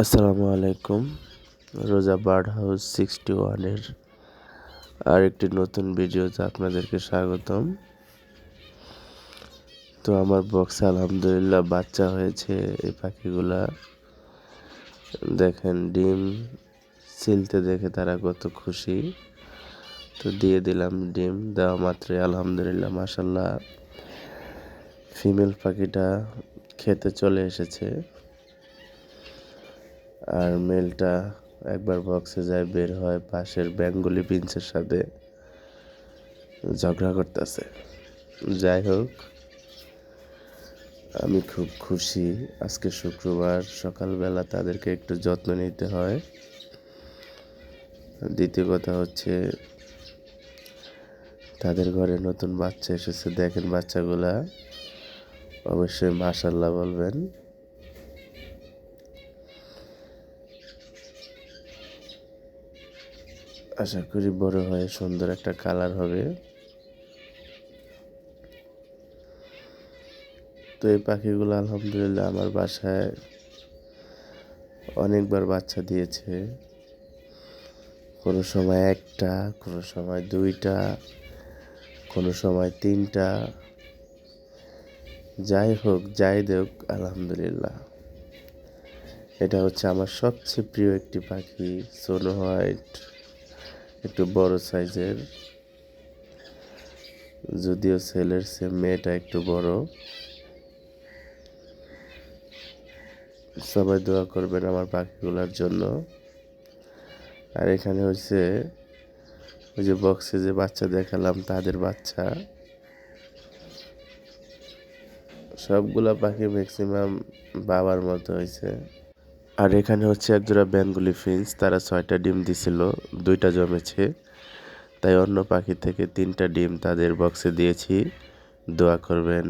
আসসালামু আলাইকুম। রোজা বার্ড হাউস সিক্সটি ওয়ানের আর একটি নতুন ভিডিওতে আপনাদেরকে স্বাগতম। তো আমার বক্সে আলহামদুলিল্লাহ বাচ্চা হয়েছে এই পাখিগুলা। দেখেন ডিম ছিলতে দেখে তারা কত খুশি। তো দিয়ে দিলাম ডিম, দেওয়া মাত্রই আলহামদুলিল্লাহ মাসাল্লাহ ফিমেল পাখিটা খেতে চলে এসেছে। আর মেলটা একবার বক্সে যায়, বের হয়, পাশের বেঙ্গলি পিন্সের সাথে ঝগড়া করতেছে। যাই হোক, আমি খুব খুশি। আজকে শুক্রবার, সকালবেলা তাদেরকে একটু যত্ন নিতে হয়। দ্বিতীয় কথা হচ্ছে, তাদের ঘরে নতুন বাচ্চা এসেছে। দেখেন বাচ্চাগুলা। অবশ্যই মাশাল্লাহ বলবেন। আশা করি বড় হয়ে সুন্দর একটা কালার হবে। তো এই পাখিগুলো আলহামদুলিল্লাহ আমার বাসায় অনেকবার বাচ্চা দিয়েছে। কোনো সময় একটা, কোনো সময় দুইটা, কোনো সময় তিনটা। যাই হোক, যাই দেখ আলহামদুলিল্লাহ। এটা হচ্ছে আমার সবচেয়ে প্রিয় একটি পাখি সোনো হোয়াইট একটু বড় সাইজের। যদিও ছেলের সে মেয়েটা একটু বড়। সবাই দোয়া করবেন আমার পাখিগুলোর জন্য। আর এখানে হচ্ছে ওই যে বক্সে যে বাচ্চা দেখালাম, তাদের বাচ্চা। সবগুলা পাখি ম্যাক্সিমাম বাবার মতো হয়েছে আর এখানে হচ্ছে একজোড়া ব্যাঙ্গুলি ফিন্স তারা ছয়টা ডিম দিছিল, দুইটা জমেছে। তাই অন্য পাখি থেকে তিনটা ডিম তাদের বক্সে দিয়েছি। দোয়া করবেন।